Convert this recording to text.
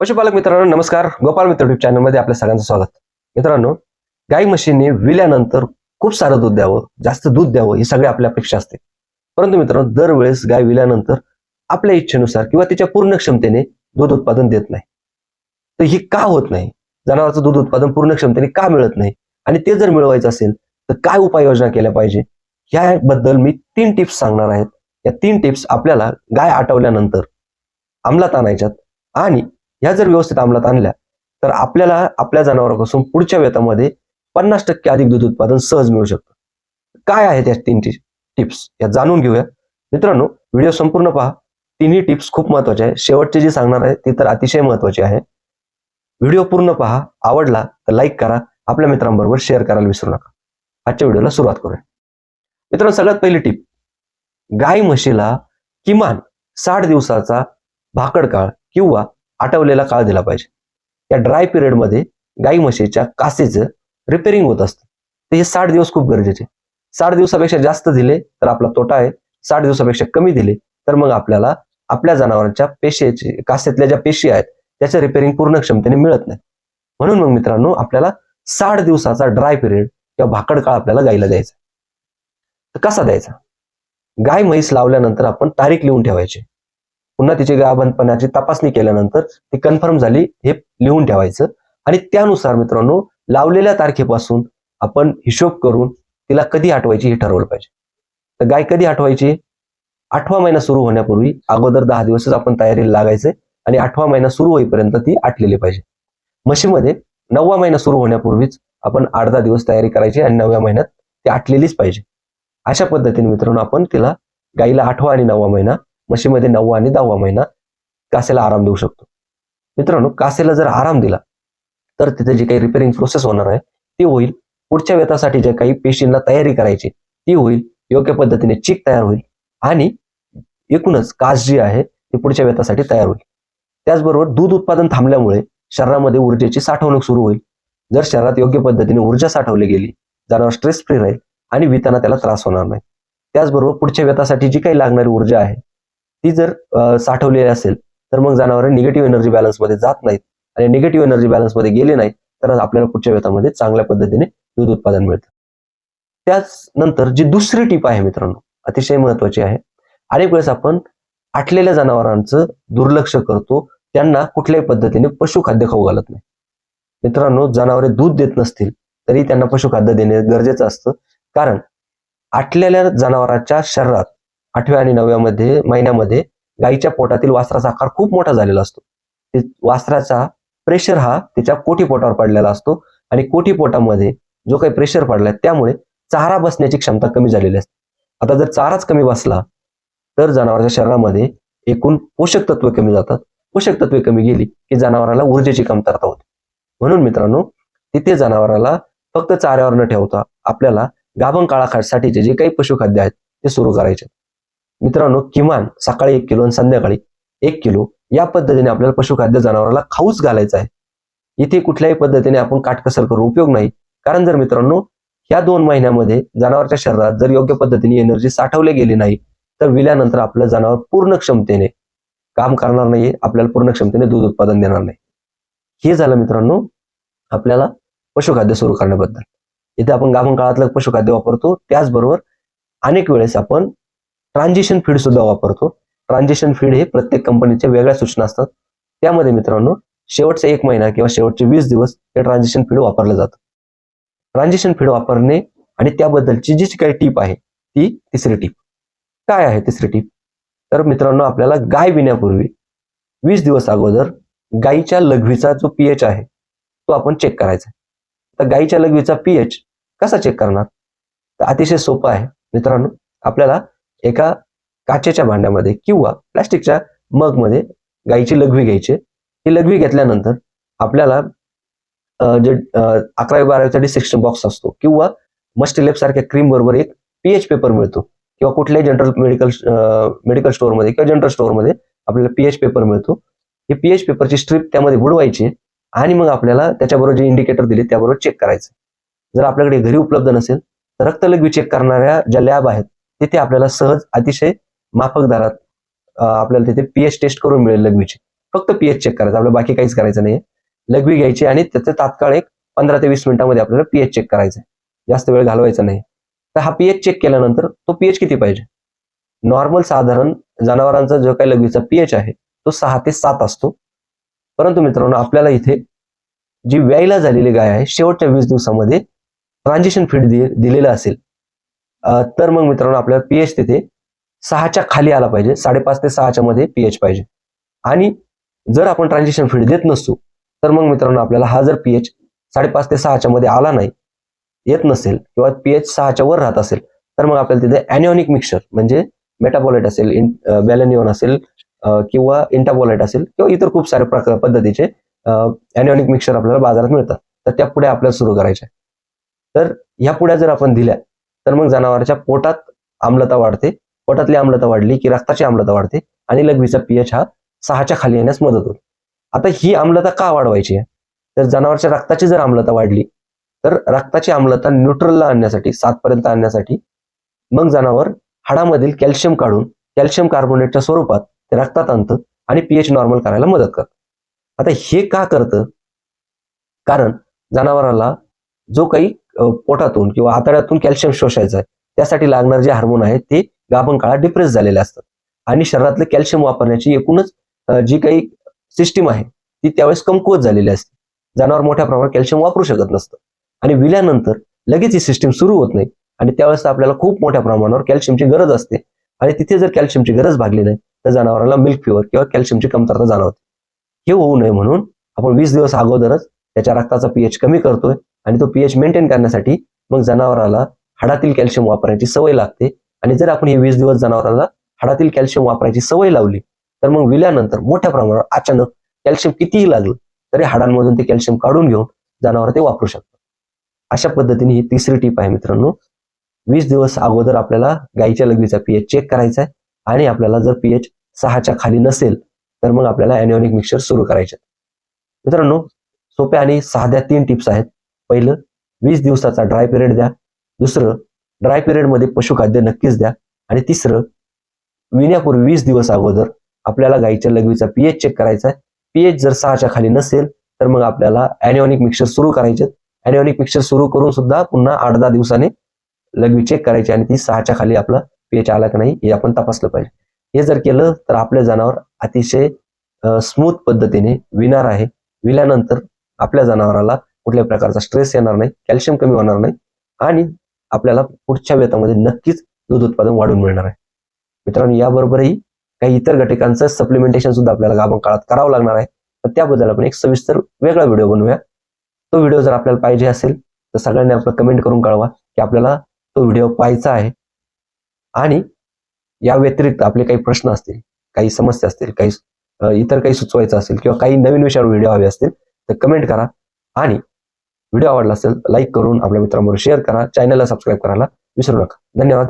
पशुपालक मित्रांनो नमस्कार. गोपाल मित्र युट्यूब चॅनलमध्ये आपल्या सगळ्यांचं स्वागत. मित्रांनो गाई म्हशीने विल्यानंतर खूप सारं दूध द्यावं जास्त दूध द्यावं ही सगळी आपल्या अपेक्षा असते. परंतु मित्रांनो दरवेळेस गाय विल्यानंतर आपल्या इच्छेनुसार किंवा तिच्या पूर्ण क्षमतेने दूध उत्पादन देत नाही. तर ही का होत नाही? जनावरांचं दूध उत्पादन पूर्ण क्षमतेने का मिळत नाही? आणि ते जर मिळवायचं असेल तर काय उपाययोजना केल्या पाहिजे? याबद्दल मी तीन टिप्स सांगणार आहेत. या तीन टिप्स आपल्याला गाय आटवल्यानंतर अंमलात आणायच्यात आणि ह्या जर व्यवस्थित अंमलात आणल्या तर आपल्याला आपल्या जनावरांपासून पुढच्या वेतामध्ये पन्नास टक्के अधिक दूध उत्पादन सहज मिळू शकतं. काय आहेत या तीन टिप्स? या जाणून घेऊया. मित्रांनो व्हिडिओ संपूर्ण पहा. तिन्ही टिप्स खूप महत्त्वाचे आहे शेवटचे जे सांगणार आहे ते तर अतिशय महत्त्वाचे आहे. व्हिडिओ पूर्ण पहा. आवडला तर लाईक करा. आपल्या मित्रांबरोबर शेअर करायला विसरू नका. आजच्या व्हिडिओला सुरुवात करूया. मित्रांनो सगळ्यात पहिली टिप. गाय म्हशीला किमान साठ दिवसाचा भाकड काळ किंवा आठवलेला काळ दिला पाहिजे. या ड्राय पिरियडमध्ये गाई म्हशीच्या कासेचं रिपेअरिंग होत असतं. तर हे साठ दिवस खूप गरजेचे. साठ दिवसापेक्षा जास्त दिले तर आपला तोटा आहे. साठ दिवसापेक्षा कमी दिले तर मग आपल्याला आपल्या जनावरांच्या पेशीचे कासेतल्या ज्या पेशी आहेत त्याचं रिपेअरिंग पूर्ण क्षमतेने मिळत नाही. म्हणून मग मित्रांनो आपल्याला साठ दिवसाचा ड्राय पिरियड किंवा भाकड काळ आपल्याला गाईला द्यायचा तर कसा द्यायचा? गाय म्हैस लावल्यानंतर आपण तारीख लिहून ठेवायची. पुन्हा तिची गाभणपणाची तपासणी केल्यानंतर ती कन्फर्म झाली हे लिहून ठेवायचं. आणि त्यानुसार मित्रांनो लावलेल्या तारखेपासून आपण हिशोब करून तिला कधी आठवायची हे ठरवलं पाहिजे. तर गाय कधी आठवायची आठवा महिना सुरू होण्यापूर्वी अगोदर दहा दिवसच आपण तयारीला लागायचे आणि आठवा महिना सुरू होईपर्यंत ती आटलेली पाहिजे. म्हशीमध्ये नववा महिना सुरू होण्यापूर्वीच आपण आठ दहा दिवस तयारी करायची आणि नवव्या महिन्यात ती आटलेलीच पाहिजे. अशा पद्धतीने मित्रांनो आपण तिला गाईला आठवा आणि नववा महिना म्हशीमध्ये नववा आणि दहावा महिना कासेला आराम देऊ शकतो. मित्रांनो कासेला जर आराम दिला तर तिथे जी काही रिपेअरिंग प्रोसेस होणार आहे ती होईल. पुढच्या वेतासाठी ज्या काही पेशींना तयारी करायची ती होईल. योग्य पद्धतीने चीक तयार होईल. आणि एकूणच कास जी आहे ती पुढच्या वेतासाठी तयार होईल. त्याचबरोबर दूध उत्पादन थांबल्यामुळे शरीरामध्ये ऊर्जेची साठवणूक सुरू होईल. जर शरीरात योग्य पद्धतीने ऊर्जा साठवली गेली जनावर स्ट्रेस फ्री राहील आणि विताना त्याला त्रास होणार नाही. त्याचबरोबर पुढच्या वेतासाठी जी काही लागणारी ऊर्जा आहे ती जर साठवलेली असेल तर मग जनावर निगेटिव्ह एनर्जी बॅलन्समध्ये जात नाहीत. आणि निगेटिव्ह एनर्जी बॅलन्समध्ये गेले नाहीत तर आपल्याला पुढच्या वेतामध्ये चांगल्या पद्धतीने दूध उत्पादन मिळतं. त्याचनंतर जी दुसरी टीप आहे मित्रांनो अतिशय महत्वाची आहे. अनेक वेळेस आपण आटलेल्या जनावरांचं दुर्लक्ष करतो त्यांना कुठल्याही पद्धतीने पशुखाद्य खाऊ घालत नाही. मित्रांनो जनावरे दूध देत नसतील तरी त्यांना पशुखाद्य देणे गरजेचं असतं. कारण आटलेल्या जनावरांच्या शरीरात आठव्या आणि नवव्यामध्ये महिन्यामध्ये गाईच्या पोटातील वासराचा आकार खूप मोठा झालेला असतो. ते वासराचा प्रेशर हा तिच्या कोठी पोटावर पडलेला असतो आणि कोठी पोटामध्ये जो काही प्रेशर पडलाय त्यामुळे चारा बसण्याची क्षमता कमी झालेली असते. आता जर चाराच कमी बसला तर जनावरांच्या शरीरामध्ये एकूण पोषक तत्वे कमी जातात. पोषक तत्वे कमी गेली की जनावराला ऊर्जेची कमतरता होते. म्हणून मित्रांनो तिथे जनावराला फक्त चाऱ्यावर न ठेवता आपल्याला गाभण काळासाठीचे जे काही पशुखाद्य आहेत ते सुरू करायचे. मित्रांनो किमान सकाळी एक किलो आणि संध्याकाळी एक किलो या पद्धतीने आपल्याला पशुखाद्य जनावराला खाऊच घालायचं आहे. इथे कुठल्याही पद्धतीने आपण काटकसर करून उपयोग नाही. कारण जर मित्रांनो या दोन महिन्यामध्ये जनावरच्या शरीरात जर योग्य पद्धतीने एनर्जी साठवली गेली नाही तर विल्यानंतर आपलं जनावर पूर्ण क्षमतेने काम करणार नाही आपल्याला पूर्ण क्षमतेने दूध उत्पादन देणार नाही. हे झालं मित्रांनो आपल्याला पशुखाद्य सुरू करण्याबद्दल. इथे आपण गाभण काळातलं पशुखाद्य वापरतो. त्याचबरोबर अनेक वेळेस आपण ट्रान्झिशन फीड सुद्धा वापरतो. ट्रान्झिशन फीड हे प्रत्येक कंपनीच्या वेगळ्या सूचना असतात. त्यामध्ये मित्रांनो शेवटचा एक महिना किंवा शेवटचे वीस दिवस हे ट्रान्झिशन फीड वापरलं जातं. ट्रान्झिशन फीड वापरणे आणि त्याबद्दलची जी काही टीप आहे ती तिसरी टीप काय आहे तिसरी टीप तर मित्रांनो आपल्याला गाय विण्यापूर्वी वीस दिवस अगोदर गाईच्या लघवीचा जो पीएच आहे तो आपण चेक करायचा तर गाईच्या लघवीचा पीएच कसा चेक करणार? तर अतिशय सोपं आहे मित्रांनो. आपल्याला एका काचेच्या भांड्यामध्ये किंवा प्लास्टिकच्या मगमध्ये गाईची लघवी घ्यायची. ही लघवी घेतल्यानंतर आपल्याला जे अकरावी बारावीचा डिसेक्शन बॉक्स असतो किंवा मस्टिलेप सारख्या क्रीम बरोबर एक पीएच पेपर मिळतो किंवा कुठल्याही जनरल मेडिकल मेडिकल स्टोअरमध्ये किंवा जनरल स्टोअरमध्ये आपल्याला पीएच पेपर मिळतो. ही पीएच पेपरची स्ट्रीप त्यामध्ये बुडवायची आणि मग आपल्याला त्याच्याबरोबर जे इंडिकेटर दिले त्याबरोबर चेक करायचं. जर आपल्याकडे घरी उपलब्ध नसेल तर रक्तलघवी चेक करणाऱ्या ज्या लॅब आहेत तिथे आपल्याला सहज अतिशय माफक दरात आपल्याला तिथे पीएच टेस्ट करून मिळेल लघवीची. फक्त पीएच चेक करायचं आपल्याला बाकी काहीच करायचं नाही लघवी घ्यायची आणि त्याचं तात्काळ एक पंधरा ते वीस मिनिटांमध्ये आपल्याला पीएच चेक करायचं आहे जास्त वेळ घालवायचा नाही. तर हा पीएच चेक केल्यानंतर तो पीएच किती पाहिजे? नॉर्मल साधारण जनावरांचा जो काही लघवीचा पीएच आहे तो सहा ते सात असतो. परंतु मित्रांनो आपल्याला इथे जी व्यायला झालेली गाय आहे शेवटच्या वीस दिवसामध्ये ट्रान्झिशन फीड दिलेलं असेल तर मग मित्रांनो आपल्याला पीएच तिथे सहाच्या खाली आला पाहिजे. साडेपाच ते सहाच्या मध्ये पीएच पाहिजे. आणि जर आपण ट्रान्झॅक्शन फीड देत नसतो तर मग मित्रांनो आपल्याला हा जर पीएच साडेपाच ते सहाच्या मध्ये आला नाही येत नसेल किंवा पीएच सहाच्या वर राहत असेल तर मग आपल्याला तिथे अॅनिओनिक मिक्सचर म्हणजे मेटाबोलाइट असेल बॅलेनिओन असेल किंवा इंटाबोलाइट असेल किंवा इतर खूप सारे प्रकार पद्धतीचे अॅनिओनिक मिक्सचर आपल्याला बाजारात मिळतात. तर त्या पुढे आपल्याला सुरू करायच्या तर ह्या पुढ्या जर आपण दिल्या तर मग जनावरांच्या पोटात आम्लता वाढते. पोटातली आम्लता वाढली की रक्ताची आम्लता वाढते आणि लघवीचा पीएच हा सहाच्या खाली येण्यास मदत होते. आता ही आम्लता का वाढवायची आहे? तर जनावरच्या रक्ताची जर आम्लता वाढली तर रक्ताची आम्लता न्यूट्रलला आणण्यासाठी सातपर्यंत आणण्यासाठी मग जनावर हाडामधील कॅल्शियम काढून कॅल्शियम कार्बोनेटच्या स्वरूपात ते रक्तात आणतं आणि पीएच नॉर्मल करायला मदत करतं. आता हे का करतं? कारण जनावराला जो काही पोटातून किंवा आतड्यातून कॅल्शियम शोषायचं आहे. त्यासाठी लागणारे जे हार्मोन आहेत ते गाभण काळात डिप्रेस झालेले असतात. आणि शरीरातलं कॅल्शियम वापरण्याची एकूणच जी काही सिस्टीम आहे ती त्यावेळेस कमकुवत झालेली असते. जनावर मोठ्या प्रमाणात कॅल्शियम वापरू शकत नसतं. आणि विल्यानंतर लगेच ही सिस्टीम सुरू होत नाही. आणि त्यावेळेस आपल्याला खूप मोठ्या प्रमाणावर कॅल्शियमची गरज असते. आणि तिथे जर कॅल्शियमची गरज भागली नाही तर जनावराला मिल्क फिवर किंवा कॅल्शियमची कमतरता जाणवते. हे होऊ नये म्हणून आपण वीस दिवस अगोदरच त्याच्या रक्ताचा पीएच कमी करतोय. आणि तो पीएच मेंटेन करण्यासाठी मग जनावराला हाडातील कॅल्शियम वापरायची सवय लागते. आणि जर आपण हे वीस दिवस जनावराला हाडातील कॅल्शियम वापरायची सवय लावली तर मग विल्यानंतर मोठ्या प्रमाणावर अचानक कॅल्शियम कितीही लागलं तरी हाडांमधून ते कॅल्शियम काढून घेऊन जनावर ते वापरू शकतात. अशा पद्धतीने ही तिसरी टीप आहे मित्रांनो. वीस दिवस अगोदर आपल्याला गाईच्या लघवीचा पीएच चेक करायचा आहे. आणि आपल्याला जर पीएच सहाच्या खाली नसेल तर मग आपल्याला अॅनिओनिक मिक्सर सुरू करायचे मित्रांनो सोप्या आणि साध्या तीन टिप्स आहेत. पहिलं वीस दिवसाचा ड्राय पिरियड द्या. दुसरं ड्राय पिरियडमध्ये पशुखाद्य नक्कीच द्या. आणि तिसरं विण्यापूर्वी वीस दिवस अगोदर आपल्याला गाईच्या लघवीचा पीएच चेक करायचा आहे. पीएच जर सहाच्या खाली नसेल तर मग आपल्याला अॅनिओनिक मिक्सर सुरू करायचे अॅनिओनिक मिक्सर सुरू करून सुद्धा पुन्हा आठ दहा दिवसाने लघवी चेक करायची आणि ती सहाच्या खाली आपला पीएच आला की नाही हे आपण तपासलं पाहिजे. हे जर केलं तर आपले जनावर अतिशय स्मूथ पद्धतीने विणार आहे. विल्यानंतर आपल्या जनावराला कुठल्याही प्रकारचा स्ट्रेस येणार नाही कॅल्शियम कमी होणार नाही आणि आपल्याला पुढच्या वेतामध्ये नक्कीच दूध उत्पादन वाढून मिळणार आहे. मित्रांनो याबरोबरही काही इतर घटकांचं सप्लिमेंटेशन सुद्धा आपल्याला गाभण काळात करावं लागणार आहे. तर त्याबद्दल आपण एक सविस्तर वेगळा व्हिडिओ बनवूया. तो व्हिडिओ जर आपल्याला पाहिजे असेल तर सगळ्यांनी आपलं कमेंट करून कळवा की आपल्याला तो व्हिडिओ पाहायचा आहे. आणि या व्यतिरिक्त आपले काही प्रश्न असतील काही समस्या असतील काही इतर काही सुचवायचं असेल किंवा काही नवीन विषयावर व्हिडिओ हवे असतील तर कमेंट करा. आणि व्हिडिओ आवडला असेल लाईक करून आपल्या मित्रांबरोबर शेअर करा. चॅनलला सबस्क्राईब करायला विसरू नका. धन्यवाद.